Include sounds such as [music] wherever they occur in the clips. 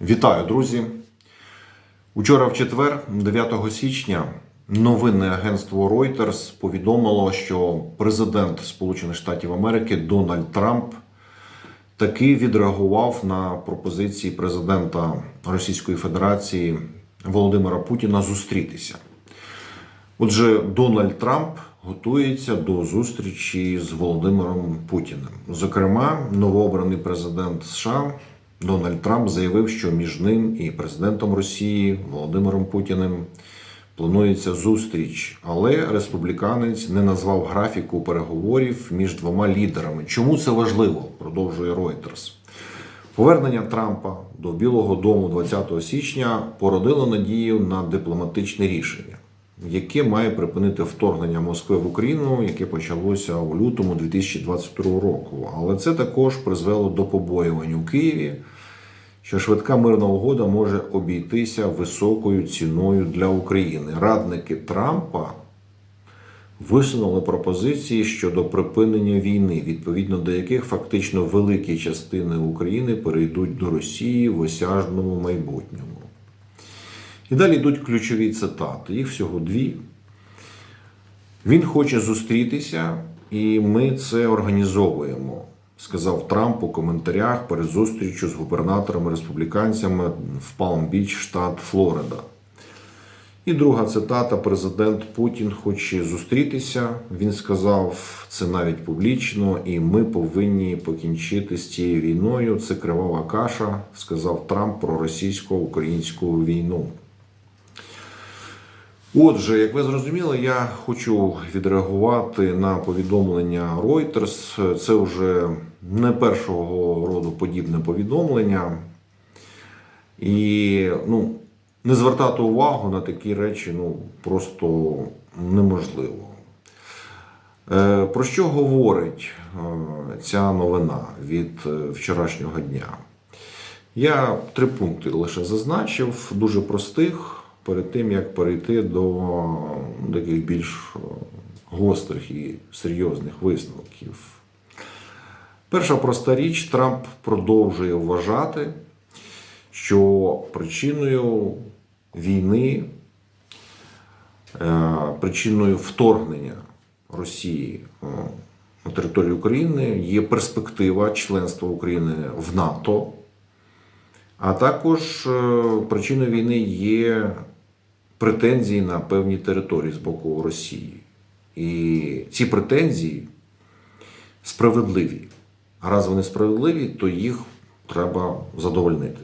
Вітаю, друзі! Учора в четвер, 9 січня, новинне агентство Reuters повідомило, що президент Сполучених Штатів Америки Дональд Трамп таки відреагував на пропозиції президента Російської Федерації Володимира Путіна зустрітися. Отже, Дональд Трамп готується до зустрічі з Володимиром Путіним. Зокрема, новообраний президент США Дональд Трамп заявив, що між ним і президентом Росії Володимиром Путіним планується зустріч, але республіканець не назвав графіку переговорів між двома лідерами. Чому це важливо? Продовжує Reuters. Повернення Трампа до Білого Дому 20 січня породило надію на дипломатичне рішення, яке має припинити вторгнення Москви в Україну, яке почалося у лютому 2022 року. Але це також призвело до побоювань у Києві, що швидка мирна угода може обійтися високою ціною для України. Радники Трампа висунули пропозиції щодо припинення війни, відповідно до яких фактично великі частини України перейдуть до Росії в осяжному майбутньому. І далі йдуть ключові цитати. Їх всього дві. Він хоче зустрітися, і ми це організовуємо, сказав Трамп у коментарях перед зустрічю з губернаторами республіканцями в Палм-Біч, штат Флорида. І друга цитата: Президент Путін хоче зустрітися. Він сказав це навіть публічно, і ми повинні покінчити з цією війною. Це кривава каша, сказав Трамп про російсько-українську війну. Отже, як ви зрозуміли, я хочу відреагувати на повідомлення Reuters. Це вже не першого роду подібне повідомлення. І ну, не звертати увагу на такі речі ну, просто неможливо. Е, Про що говорить е, ця новина від е, вчорашнього дня? Я три пункти лише зазначив, дуже простих, перед тим як перейти до таких більш гострих і серйозних висновків. Перша проста річ, Трамп продовжує вважати, що причиною війни, е, причиною вторгнення Росії е, на територію України є перспектива членства України в НАТО, а також е, причиною війни є претензії на певні території з боку Росії. І ці претензії справедливі. Раз вони справедливі, то їх треба задовольнити.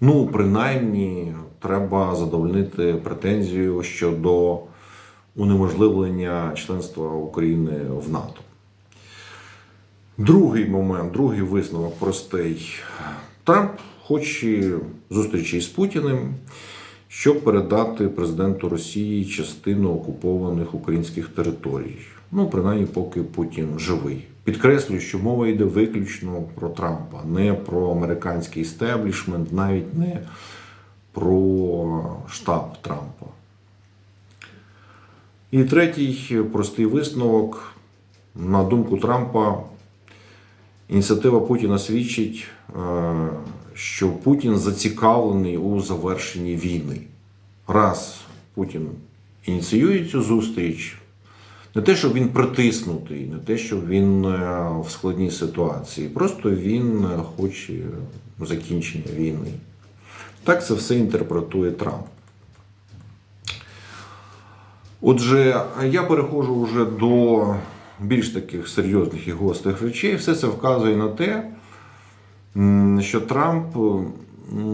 Ну, принаймні, треба задовольнити претензію щодо унеможливлення членства України в НАТО. Другий момент, другий висновок простий. Трамп хоче зустрічі з Путіним, щоб передати президенту Росії частину окупованих українських територій. Ну, принаймні, поки Путін живий. Підкреслюю, що мова йде виключно про Трампа, не про американський стеблішмент, навіть не про штаб Трампа. І третій простий висновок. На думку Трампа, ініціатива Путіна свідчить, е, що Путін зацікавлений у завершенні війни. Раз Путін ініціює цю зустріч, не те, щоб він притиснутий, не те, щоб він е, в складній ситуації, просто він е, хоче закінчення війни. Так це все інтерпретує Трамп. Отже, я переходжу вже до більш таких серйозних і гострих речей. Все це вказує на те, що Трамп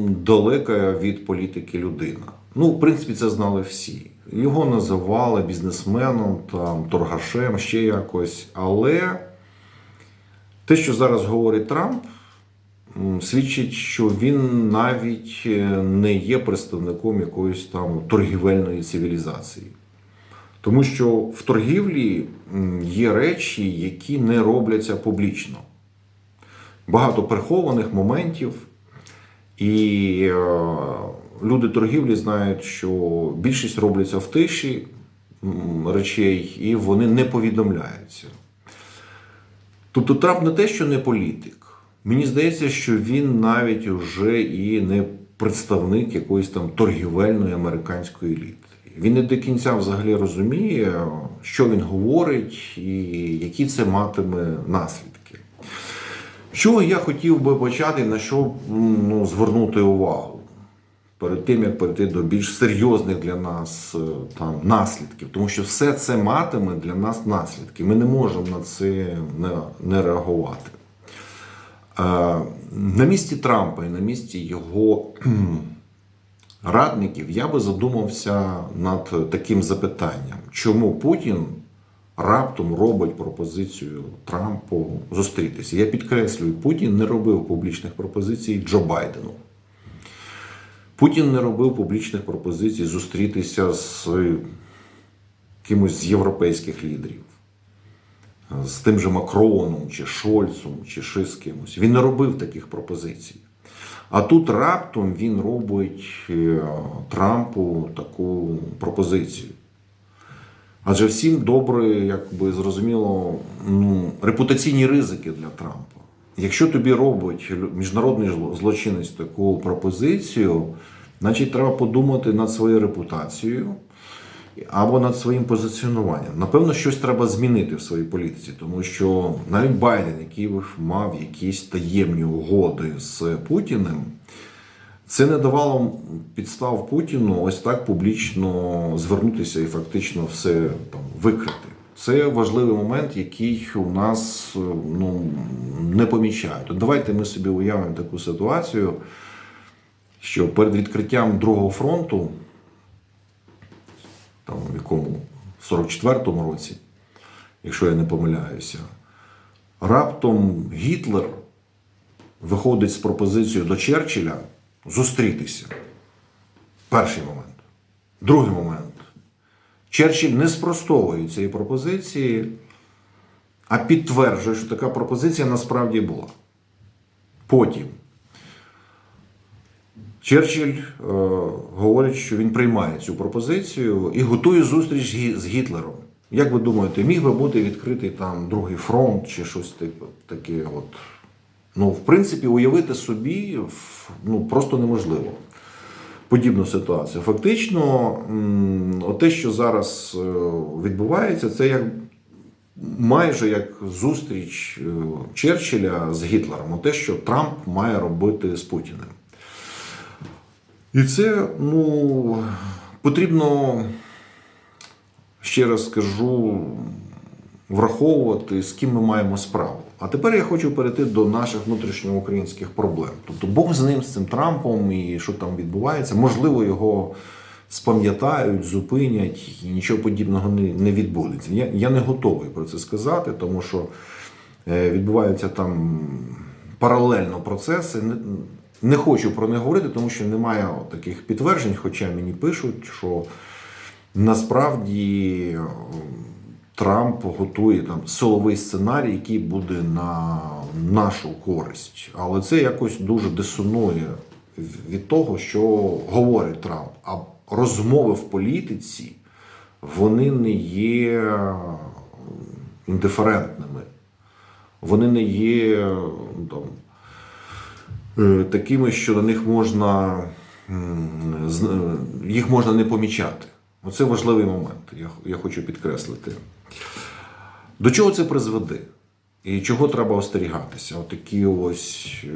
далека від політики людина. Ну, в принципі, це знали всі. Його називали бізнесменом, там, торгашем, ще якось. Але те, що зараз говорить Трамп, свідчить, що він навіть е, не є представником якоїсь там торгівельної цивілізації. Тому що в торгівлі є речі, які не робляться публічно. Багато прихованих моментів, і е, люди торгівлі знають, що більшість робляться в тиші речей, і вони не повідомляються. Тобто Трамп не те, що не політик, Мені здається, що він навіть уже і не представник якоїсь там торгівельної американської еліти. Він не до кінця взагалі розуміє, що він говорить і які це матиме наслідки. Що я хотів би почати, на що ну, звернути увагу перед тим, як перейти до більш серйозних для нас е, там, наслідків, тому що все це матиме для нас наслідки. Ми не можемо на це не, реагувати. Е, На місці Трампа і на місці його радників я би задумався над таким запитанням, чому Путін раптом робить пропозицію Трампу зустрітися. Я підкреслюю, Путін не робив публічних пропозицій Джо Байдену. Путін не робив публічних пропозицій зустрітися з кимось з європейських лідерів, з тим же Макроном, чи Шольцом, чи ще з кимось. Він не робив таких пропозицій. А тут раптом він робить е, Трампу таку пропозицію. Адже всім добре, якби зрозуміло, ну, репутаційні ризики для Трампа. Якщо тобі робить міжнародний зло- злочинець таку пропозицію, значить треба подумати над своєю репутацією або над своїм позиціонуванням. Напевно, щось треба змінити в своїй політиці, тому що навіть Байден, який мав якісь таємні угоди з Путіним, це не давало підстав Путіну ось так публічно звернутися і фактично все там викрити. Це важливий момент, який у нас е, ну, не помічають. От давайте ми собі уявимо таку ситуацію, що перед відкриттям другого фронту, там в якому 44-му році, якщо я не помиляюся, раптом Гітлер виходить з пропозицією до Черчилля зустрітися. Перший момент. Другий момент. Черчилль не спростовує цієї пропозиції, а підтверджує, що така пропозиція насправді була. Потім Черчилль е, говорить, що він приймає цю пропозицію і готує зустріч з Гітлером. Як ви думаєте, міг би бути відкритий там другий фронт чи щось типу таке? От. Ну, в принципі, уявити собі ну, просто неможливо подібну ситуацію. Фактично, те, що зараз е, відбувається, це як майже як зустріч е, Черчилля з Гітлером, те, що Трамп має робити з Путіним. І це ну, потрібно, ще раз скажу, враховувати, з ким ми маємо справу. А тепер я хочу перейти до наших внутрішньоукраїнських проблем. Тобто Бог з ним, з цим Трампом і що там відбувається, можливо, його спам'ятають, зупинять і нічого подібного не, відбудеться. Я, я не готовий про це сказати, тому що е, відбуваються там паралельно процеси. Не, хочу про них говорити, тому що немає таких підтверджень, хоча мені пишуть, що насправді Трамп готує там силовий сценарій, який буде на нашу користь. Але це якось дуже дисонує від того, що говорить Трамп. А розмови в політиці вони не є індиферентними. Вони не є там, е, такими, що на них можна їх можна не помічати. Оце важливий момент, я, я хочу підкреслити. До чого це призведе? І чого треба остерігатися? Отакі ось е,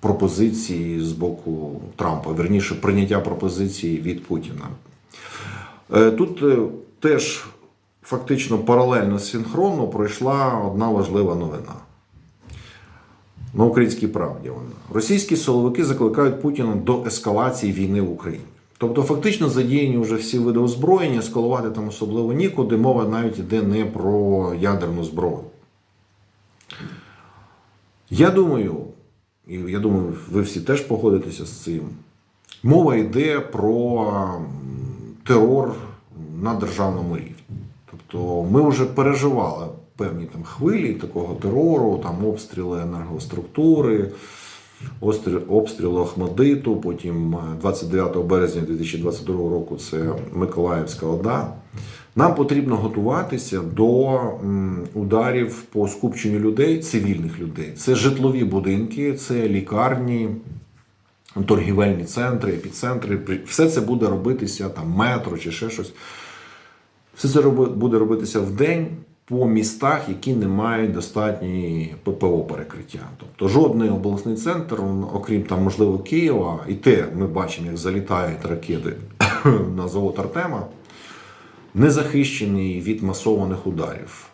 пропозиції з боку Трампа, верніше, прийняття пропозицій від Путіна. Е, Тут е, теж фактично паралельно синхронно пройшла одна важлива новина. На українській правді вона. Російські силовики закликають Путіна до ескалації війни в Україні. Тобто, фактично задіяні вже всі види озброєння, ескалувати там особливо нікуди. Мова навіть йде не про ядерну зброю. Я думаю, і я думаю, ви всі теж погодитеся з цим. Мова йде про терор на державному рівні. Тобто ми вже переживали певні там хвилі такого терору, там обстріли енергоструктури, обстріли Охмадиту, потім е, 29 березня 2022 року це Миколаївська ОДА. Нам потрібно готуватися до ударів по скупченню людей, цивільних людей. Це житлові будинки, це лікарні, торгівельні центри, епіцентри. Все це буде робитися там метро чи ще щось. Все це буде робитися в день по містах, які не мають достатньої ППО перекриття. Тобто жодний обласний центр, окрім там, можливо, Києва, і те ми бачимо, як залітають ракети [coughs] на завод Артема, не захищений від масованих ударів.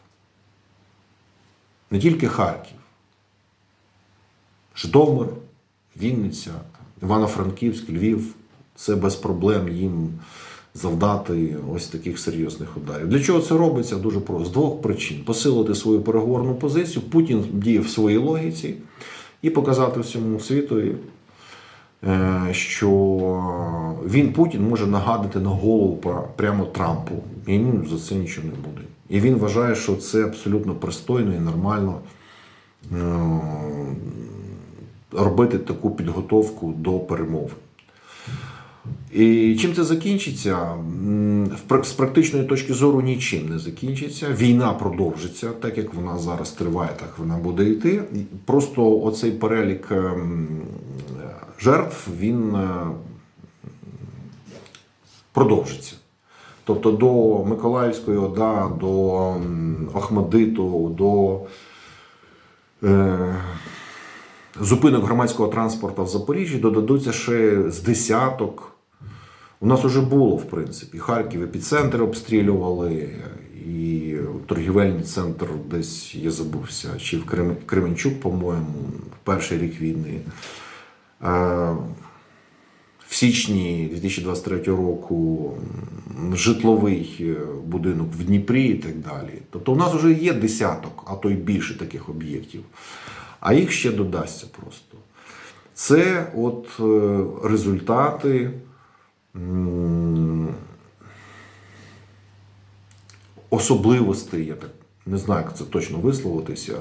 Не тільки Харків, Житомир, Вінниця, Івано-Франківськ, Львів. Це без проблем їм завдати ось таких серйозних ударів. Для чого це робиться? Дуже просто. З двох причин: посилити свою переговорну позицію. Путін діє в своїй логіці і показати всьому світу, е, що він Путін може нагадати на голову прямо Трампу. І йому за це нічого не буде. І він вважає, що це абсолютно пристойно і нормально е, робити таку підготовку до перемови. І чим це закінчиться? З практичної точки зору нічим не закінчиться. Війна продовжиться, так як вона зараз триває, так вона буде йти. Просто оцей перелік ем, жертв він е, продовжиться. Тобто до Миколаївської ОДА, до м, Охмадиту, до е, зупинок громадського транспорту в Запоріжжі додадуться ще з десяток. У нас вже було, в принципі. Харків епіцентр обстрілювали, і торгівельний центр десь я забувся, чи в Крем- Кременчук, по-моєму, в перший рік війни. Е, В січні 2023 року житловий е, будинок в Дніпрі і так далі. Тобто у нас вже є десяток, а то й більше таких об'єктів, а їх ще додасться просто. Це от е, результати особливостей, я так не знаю, як це точно висловитися,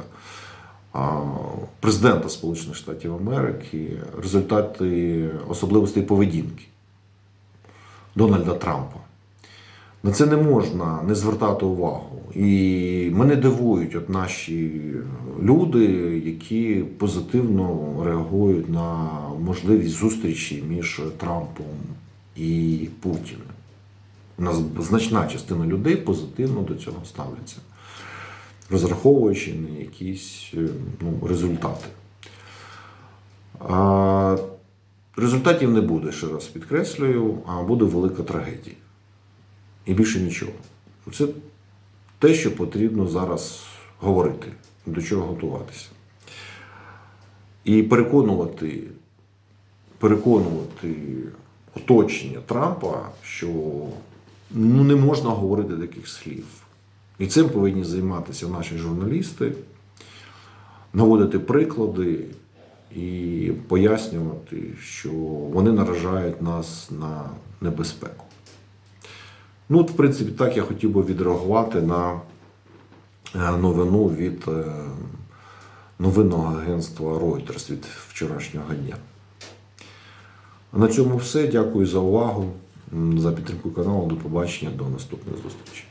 президента Сполучених Штатів Америки, результати особливостей поведінки Дональда Трампа. На це не можна не звертати увагу. І мене дивують от наші люди, які позитивно реагують на можливість зустрічі між Трампом і нас значна частина людей позитивно до цього ставляться, розраховуючи на якісь е, ну, результати. А, результатів не буде, ще раз підкреслюю, а буде велика трагедія. І більше нічого. Це те, що потрібно зараз говорити, до чого готуватися. І переконувати, переконувати оточення Трампа, що ну, не можна говорити таких слів. І цим повинні займатися наші журналісти, наводити приклади і пояснювати, що вони наражають нас на небезпеку. Ну, от, в принципі, так я хотів би відреагувати на е, новину від е, новинного агентства Reuters від вчорашнього дня. На цьому все. Дякую за увагу, за підтримку каналу. До побачення, до наступних зустрічей.